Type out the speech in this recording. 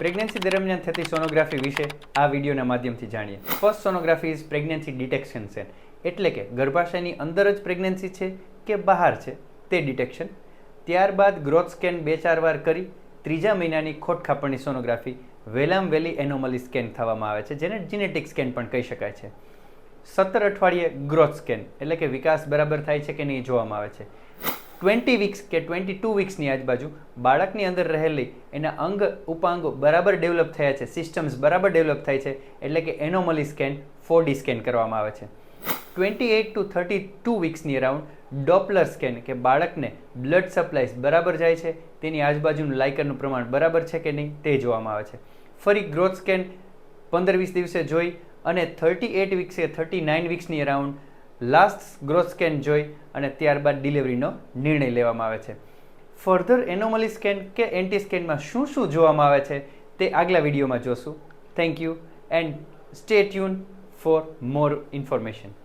Pregnancy દરમિયાન થતી sonography વિશે આ વિડીયોના માધ્યમથી જાણીએ. First sonography is pregnancy detection scan એટલે કે ગર્ભાશયની અંદર જ પ્રેગ્નન્સી છે કે બહાર છે તે ડિટેક્શન ત્યારબાદ ગ્રોથ સ્કેન બે ચાર વાર કરી, ત્રીજા મહિનાની ખોટખાપણની સોનોગ્રાફી વેલામ વેલી એનોમલી સ્કેન થવામાં આવે છે, જેને જીનેટિક સ્કેન પણ કહી શકાય છે. સત્તર અઠવાડિયે ગ્રોથ સ્કેન એટલે કે વિકાસ બરાબર થાય છે કે નહીં જોવામાં આવે છે. ટ્વેન્ટી વીક્સ કે ટ્વેન્ટી ટુ વીક્સની આજુબાજુ બાળકની અંદર રહેલી એના અંગ ઉપાંગો બરાબર ડેવલપ થયા છે સિસ્ટમ્સ બરાબર ડેવલપ થાય છે, એટલે કે એનોમલી સ્કેન ફોર સ્કેન કરવામાં આવે છે. Twenty eight to thirty two વીક્સની around Doppler scan કે બાળકને બ્લડ સપ્લાયસ બરાબર જાય છે, તેની આજુબાજુનું લાઇકરનું પ્રમાણ બરાબર છે કે નહીં તે જોવામાં આવે છે. ફરી ગ્રોથ સ્કેન પંદર વીસ દિવસે જોઈ અને થર્ટી એટ વીક્સ કે થર્ટી નાઇન વીક્સની અરાઉન્ડ લાસ્ટ ગ્રોથ સ્કેન જોઈ અને ત્યારબાદ ડિલિવરીનો નિર્ણય લેવામાં આવે છે. ફર્ધર એનોમલી સ્કેન કે એન્ટી સ્કેનમાં શું શું જોવામાં આવે છે તે આગલા વિડીયોમાં જોશું. Thank you and stay tune for more information